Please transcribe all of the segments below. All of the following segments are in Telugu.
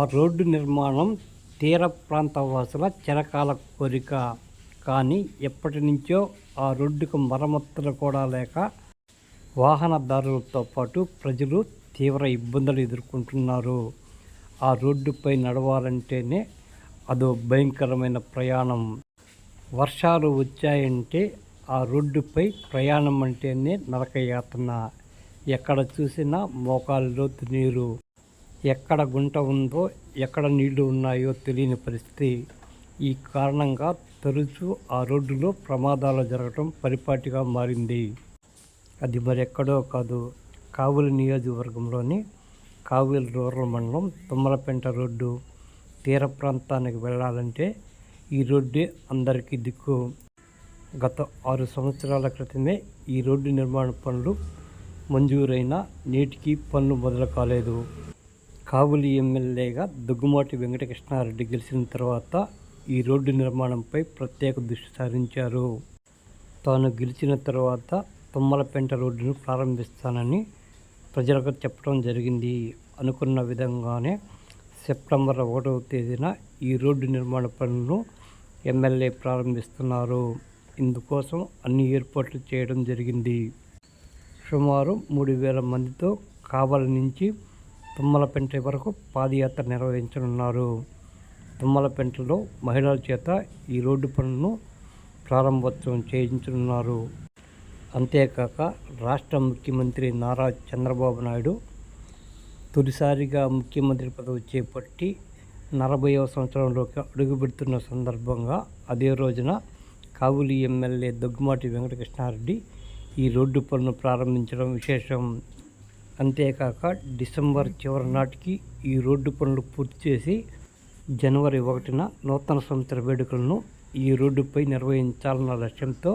ఆ రోడ్డు నిర్మాణం తీర ప్రాంత వాసుల చిరకాల కోరిక. కానీ ఎప్పటి నుంచో ఆ రోడ్డుకు మరమ్మతులు కూడా లేక వాహనదారులతో పాటు ప్రజలు తీవ్ర ఇబ్బందులు ఎదుర్కొంటున్నారు. ఆ రోడ్డుపై నడవాలంటేనే అదో భయంకరమైన ప్రయాణం. వర్షాలు వచ్చాయంటే ఆ రోడ్డుపై ప్రయాణం అంటేనే నరకయాతన. ఎక్కడ చూసినా మోకాలు లోతు నీరు ఎక్కడ గుంట ఉందో ఎక్కడ నీళ్ళు ఉన్నాయో తెలియని పరిస్థితి. ఈ కారణంగా తరచూ ఆ రోడ్డులో ప్రమాదాలు జరగటం పరిపాటిగా మారింది. అది మరెక్కడో కాదు. కావులి నియోజకవర్గంలోని కావులి రూరల్ మండలం తుమ్మలపెంట రోడ్డు. తీర ప్రాంతానికి వెళ్ళాలంటే ఈ రోడ్డే అందరికీ దిక్కు. గత ఆరు సంవత్సరాల క్రితమే ఈ రోడ్డు నిర్మాణ పనులు మంజూరైన నేటికి పనులు మొదలు కాలేదు కావులి ఎమ్మెల్యేగా దగ్గుమాటి వెంకటకృష్ణారెడ్డి గెలిచిన తర్వాత ఈ రోడ్డు నిర్మాణంపై ప్రత్యేక దృష్టి సారించారు. తాను గెలిచిన తర్వాత తుమ్మలపెంట రోడ్డును ప్రారంభిస్తానని ప్రజలకు చెప్పడం జరిగింది. అనుకున్న విధంగానే సెప్టెంబర్ ఒకటవ తేదీన ఈ రోడ్డు నిర్మాణ పనులను ఎమ్మెల్యే ప్రారంభిస్తున్నారు. ఇందుకోసం అన్ని ఏర్పాట్లు చేయడం జరిగింది. సుమారు మూడు వేల మందితో కావలి నుంచి తుమ్మలపెంట వరకు పాదయాత్ర నిర్వహించనున్నారు. తుమ్మలపెంటలో మహిళల చేత ఈ రోడ్డు పనులను ప్రారంభోత్సవం చేయించనున్నారు. అంతేకాక రాష్ట్ర ముఖ్యమంత్రి నారా చంద్రబాబు నాయుడు తొలిసారిగా ముఖ్యమంత్రి పదవి చేపట్టి నలభైవ సంవత్సరంలోకి అడుగుపెడుతున్న సందర్భంగా అదే రోజున కావులి ఎమ్మెల్యే దగ్గుమాటి వెంకటకృష్ణారెడ్డి ఈ రోడ్డు పనులు ప్రారంభించడం విశేషం. అంతేకాక డిసెంబర్ చివరి నాటికి ఈ రోడ్డు పనులు పూర్తి చేసి జనవరి ఒకటిన నూతన సంవత్సర వేడుకలను ఈ రోడ్డుపై నిర్వహించాలన్న లక్ష్యంతో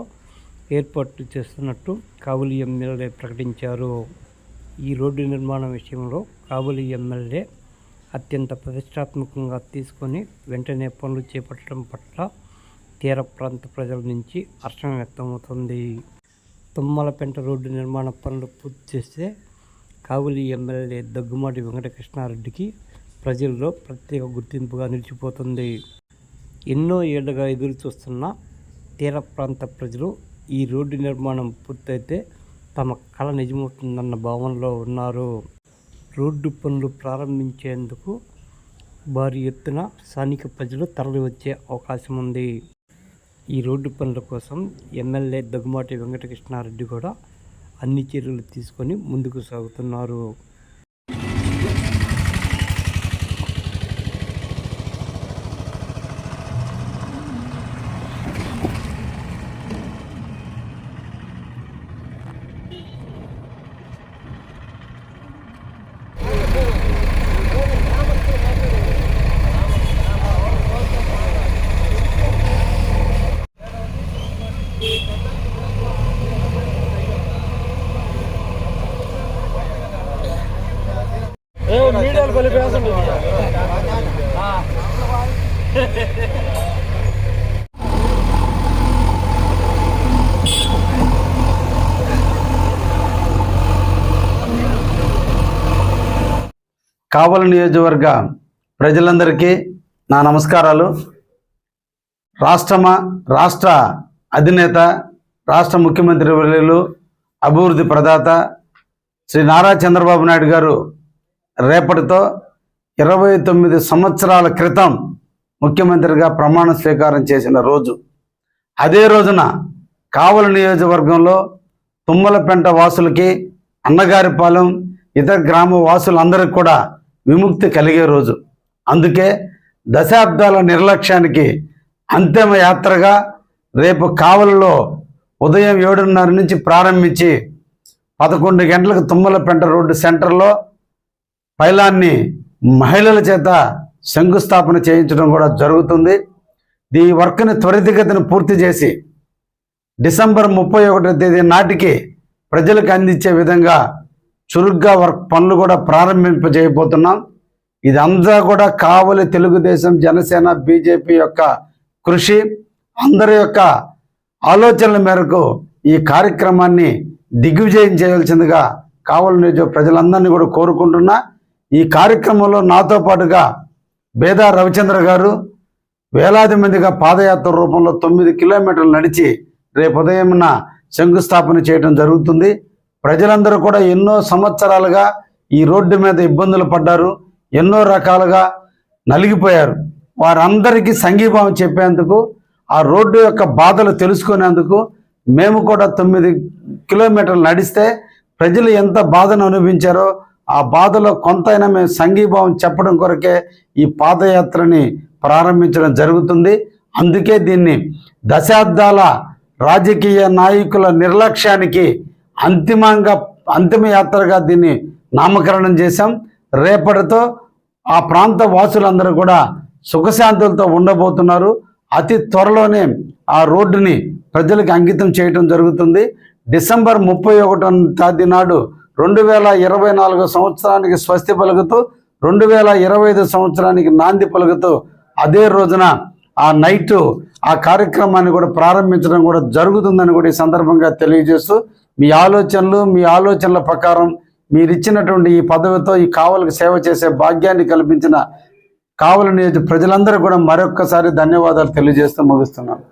ఏర్పాట్లు చేస్తున్నట్టు కావులి ఎమ్మెల్యే ప్రకటించారు. ఈ రోడ్డు నిర్మాణం విషయంలో కావులి ఎమ్మెల్యే అత్యంత ప్రతిష్టాత్మకంగా తీసుకొని వెంటనే పనులు చేపట్టడం పట్ల తీర ప్రాంత ప్రజల నుంచి హర్షం వ్యక్తమవుతుంది. తుమ్మలపెంట రోడ్డు నిర్మాణ పనులు పూర్తి చేస్తే కావులి ఎమ్మెల్యే దగ్గుమాటి వెంకటకృష్ణారెడ్డికి ప్రజల్లో ప్రత్యేక గుర్తింపుగా నిలిచిపోతుంది. ఎన్నో ఏళ్ళుగా ఎదురు చూస్తున్న తీర ప్రాంత ప్రజలు ఈ రోడ్డు నిర్మాణం పూర్తయితే తమ కళ నిజమవుతుందన్న భావనలో ఉన్నారు. రోడ్డు పనులు ప్రారంభించేందుకు భారీ ఎత్తున స్థానిక ప్రజలు తరలివచ్చే అవకాశం ఉంది ఈ రోడ్డు పనుల కోసం ఎమ్మెల్యే దగ్గుమాటి వెంకటకృష్ణారెడ్డి కూడా అన్ని చర్యలు తీసుకొని ముందుకు సాగుతున్నారు. మీడియాలు పని కావల నియోజకవర్గ ప్రజలందరికీ నా నమస్కారాలు. రాష్ట్రమా రాష్ట్ర అధినేత రాష్ట్ర ముఖ్యమంత్రి వర్యులు అభివృద్ధి ప్రదాత శ్రీ నారా చంద్రబాబు నాయుడు గారు రేపటితో ఇరవై తొమ్మిది సంవత్సరాల క్రితం ముఖ్యమంత్రిగా ప్రమాణ స్వీకారం చేసిన రోజు. అదే రోజున కావలి నియోజకవర్గంలో తుమ్మలపెంట వాసులకి అన్నగారిపాలెం ఇతర గ్రామ వాసులందరికీ కూడా విముక్తి కలిగే రోజు. అందుకే దశాబ్దాల నిర్లక్ష్యానికి అంతిమ యాత్రగా రేపు కావలిలో ఉదయం ఏడున్నర నుంచి ప్రారంభించి పదకొండు గంటలకు తుమ్మలపెంట రోడ్డు సెంటర్లో పైలాన్ని మహిళల చేత శంకుస్థాపన చేయించడం కూడా జరుగుతుంది. ఈ వర్క్ని త్వరితగతిని పూర్తి చేసి డిసెంబర్ ముప్పై ఒకటో తేదీ నాటికి ప్రజలకు అందించే విధంగా చురుగ్గా వర్క్ పనులు కూడా ప్రారంభింపజేయబోతున్నాం. ఇదంతా కూడా కావలి తెలుగుదేశం జనసేన బీజేపీ యొక్క కృషి. అందరి యొక్క ఆలోచనల మేరకు ఈ కార్యక్రమాన్ని దిగ్విజయం చేయాల్సిందిగా కావలి నియోజక ప్రజలందరినీ కూడా కోరుకుంటున్నా. ఈ కార్యక్రమంలో నాతో పాటుగా బేదా రవిచంద్ర గారు వేలాది మందిగా పాదయాత్ర రూపంలో తొమ్మిది కిలోమీటర్లు నడిచి రేపు ఉదయంన శంకుస్థాపన చేయడం జరుగుతుంది. ప్రజలందరూ కూడా ఎన్నో సంవత్సరాలుగా ఈ రోడ్డు మీద ఇబ్బందులు పడ్డారు ఎన్నో రకాలుగా నలిగిపోయారు. వారందరికీ సంఘీభావం చెప్పేందుకు ఆ రోడ్డు యొక్క బాధలు తెలుసుకునేందుకు మేము కూడా తొమ్మిది కిలోమీటర్లు నడిస్తే ప్రజలు ఎంత బాధను అనుభవించారో ఆ బాధలో కొంతైనా మేము సంఘీభావం చెప్పడం కొరకే ఈ పాదయాత్రని ప్రారంభించడం జరుగుతుంది. అందుకే దీన్ని దశాబ్దాల రాజకీయ నాయకుల నిర్లక్ష్యానికి అంతిమంగా అంతిమయాత్రగా దీన్ని నామకరణం చేశాం. రేపటితో ఆ ప్రాంత వాసులందరూ కూడా సుఖశాంతులతో ఉండబోతున్నారు. అతి త్వరలోనే ఆ రోడ్డుని ప్రజలకు అంకితం చేయటం జరుగుతుంది. డిసెంబర్ ముప్పై ఒకటో తేదీ నాడు రెండు వేల ఇరవై నాలుగు సంవత్సరానికి స్వస్తి పలుకుతూ రెండు వేల ఇరవై ఐదు సంవత్సరానికి నాంది పలుకుతూ అదే రోజున ఆ నైట్ ఆ కార్యక్రమాన్ని కూడా ప్రారంభించడం కూడా జరుగుతుందని కూడా ఈ సందర్భంగా తెలియజేస్తూ మీ ఆలోచనలు మీ ఆలోచనల ప్రకారం మీరు ఇచ్చినటువంటి ఈ పదవితో ఈ కావలకు సేవ చేసే భాగ్యాన్ని కల్పించిన కావలి నియోజక ప్రజలందరూ కూడా మరొక్కసారి ధన్యవాదాలు తెలియజేస్తూ ముగిస్తున్నాను.